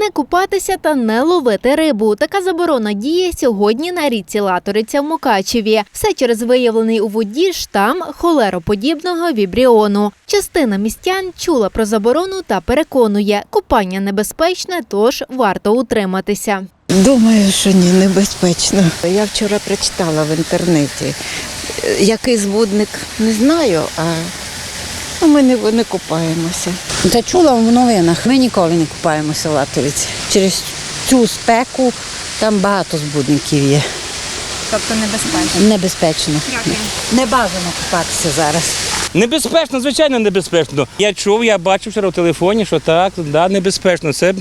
Не купатися та не ловити рибу. Така заборона діє сьогодні на річці Латориця в Мукачеві. Все через виявлений у воді штам холероподібного вібріону. Частина містян чула про заборону та переконує, купання небезпечне, тож варто утриматися. Думаю, що ні, небезпечно. Я вчора прочитала в інтернеті. Який збудник не знаю, а ми не, не купаємося. Та чула в новинах, ми ніколи не купаємося в Латовиці. Через цю спеку там багато збудників є. Тобто небезпечно. Небезпечно. Не бажано купатися зараз. Небезпечно, звичайно, небезпечно. Я чув, я бачив вчора в телефоні, що так, да, небезпечно. Це,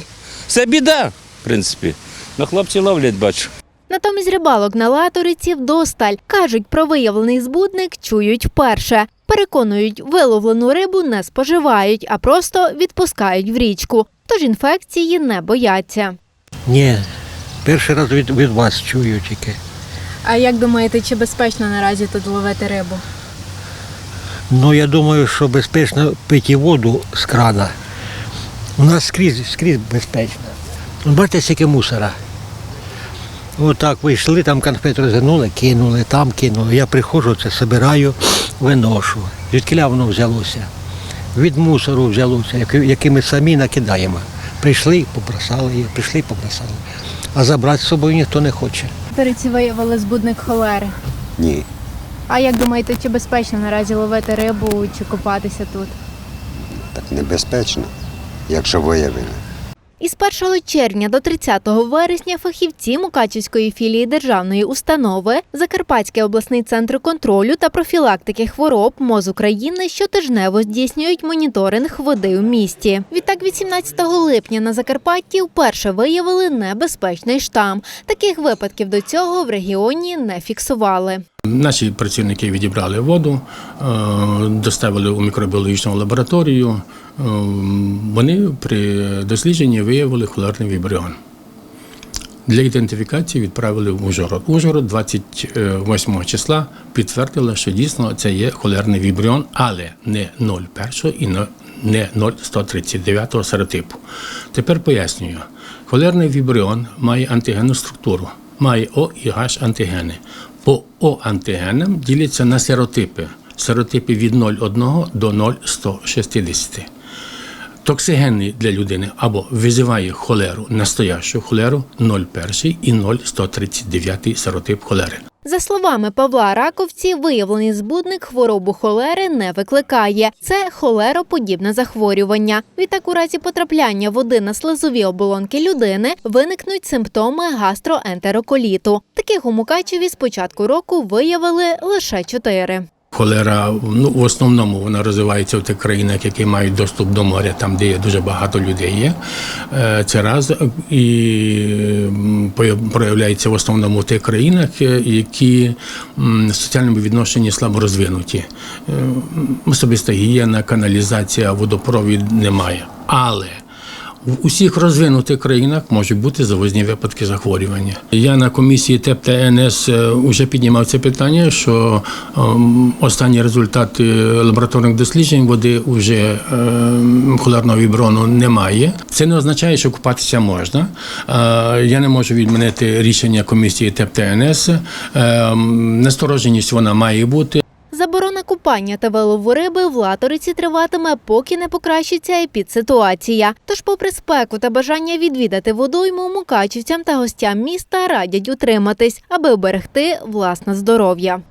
це біда, в принципі. Ну, хлопці ловлять, бачу. Натомість рибалок на латориці вдосталь. Кажуть, про виявлений збудник чують вперше. Переконують, виловлену рибу не споживають, а просто відпускають в річку. Тож інфекції не бояться. Ні, перший раз від, від вас чую тільки. А як думаєте, чи безпечно наразі тут ловити рибу? Ну, я думаю, що безпечно пити воду з крана. У нас скрізь, скрізь безпечно. Бачите, скільки мусора. Отак вийшли, там конфет розвернули, кинули, там кинули. Я приходжу, це собираю, виношу. Звідкиля воно взялося? Від мусору взялося, який- ми самі накидаємо. Прийшли, побросали її, прийшли, побросали. А забрати з собою ніхто не хоче. Латориці виявили збудник холери. Ні, А як думаєте, чи безпечно наразі ловити рибу чи купатися тут? так небезпечно, якщо виявили. Із 1 червня до 30 вересня фахівці Мукачівської філії державної установи Закарпатський обласний центр контролю та профілактики хвороб МОЗ України щотижнево здійснюють моніторинг води у місті. Відтак, 18 липня на Закарпатті вперше виявили небезпечний штам. Таких випадків до цього в регіоні не фіксували. Наші працівники відібрали воду, е, доставили у мікробіологічну лабораторію. Е, Вони при дослідженні виявили холерний вібріон. Для ідентифікації відправили в Ужгород. Ужгород 28 числа підтвердила, що дійсно це є холерний вібріон, але не 0,1 і не 0,139 серотипу. Тепер пояснюю. Холерний вібріон має антигенну структуру, має О і гаш антигени. По О антигенам діляться на серотипи. Серотипи від 0,1 до 0,160 токсигенний для людини або визиває холеру, настоящу холеру 0,1 і 0,139 серотип холери. За словами Павла Раковці, виявлений збудник хворобу холери не викликає. Це холероподібне захворювання. Відтак, у разі потрапляння води на слизові оболонки людини виникнуть симптоми гастроентероколіту. Таких у Мукачеві з початку року виявили лише чотири. Холера ну в основному вона розвивається в тих країнах, які мають доступ до моря, там де є дуже багато людей. Є Е, це раз і проявляється в основному в тих країнах, е, які в соціальному відношенні слабо розвинуті. Е, Особиста гігієна, каналізація, водопровід немає. Але в усіх розвинутих країнах можуть бути завозні випадки захворювання. Я на комісії ТЕП та НС вже піднімав це питання, що ем, останні результати лабораторних досліджень води вже ем, холерного віброну немає. Це не означає, що купатися можна. Е, Я не можу відмінити рішення комісії ТЕП та НС. Настороженість вона має бути. Купання та веловориби в латориці триватиме, поки не покращиться епідситуація. Тож, попри спеку та бажання відвідати водойму, мукачівцям та гостям міста радять утриматись, аби оберегти власне здоров'я.